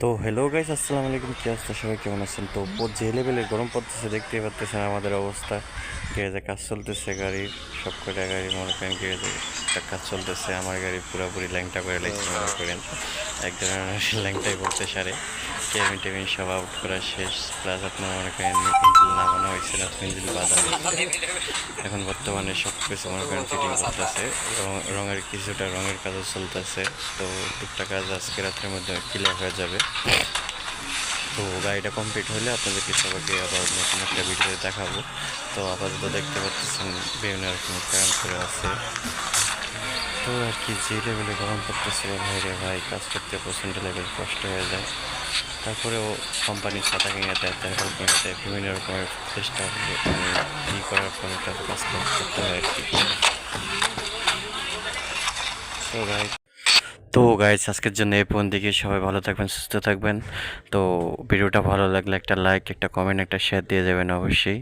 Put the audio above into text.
তো hello guys আসসালামু আলাইকুম, কি অবস্থা? সবাই কেমন আছেন? তো যে লেভেলে গরম পড়তেছে, দেখতেই পাচ্ছেন আমাদের অবস্থা। গ্যারেজে কাজ চলতেছে গাড়ির সব কটা গাড়ি, মনে করেন গ্যারেজে একটা কাজ চলতেছে, আমার গাড়ি পুরোপুরি ল্যাংটা করে লাগছে, মনে করেন। এক ধরনের ল্যাংটাই বলতে সারে। কেবিন টেবিন সব আউট করা শেষ প্লাস আপনার মনে করেন ইঞ্জিল নামানো হয়েছে না ইঞ্জিল বাঁধা এখন বর্তমানে সব কিছু মনে করেন ফিটিং করতেছে। রঙের কিছুটা রঙের কাজও চলতেছে, তো টুকটাক কাজ আজকে রাত্রের মধ্যে ক্লিয়ার হয়ে যাবে। তো গাড়িটা কমপ্লিট হলে আপনাদেরকে সবাইকে আবার নতুন একটা ভিডিও দেখাবো। তো আপাতত দেখতে পাচ্ছেন বিভিন্ন রকম কাম করে আছে। আর কি, যে লেভেলে গরম পড়তেছিল ভাই রে ভাই, কাজ করতে প্রচণ্ড লেভেল কষ্ট হয়ে যায়। তারপরেও কোম্পানি ছাতা কিনে দেয় তেরপল কিনে দেয়, বিভিন্ন রকমের চেষ্টা মানে ই করার পরে কাজ করতে হয় আর কি। তো তো গাইজ আজকের জন্য এই পর্যন্ত দিকে সবাই ভালো থাকবেন, সুস্থ থাকবেন। তো ভিডিওটা ভালো লাগলে একটা লাইক একটা কমেন্ট একটা শেয়ার দিয়ে যাবেন অবশ্যই।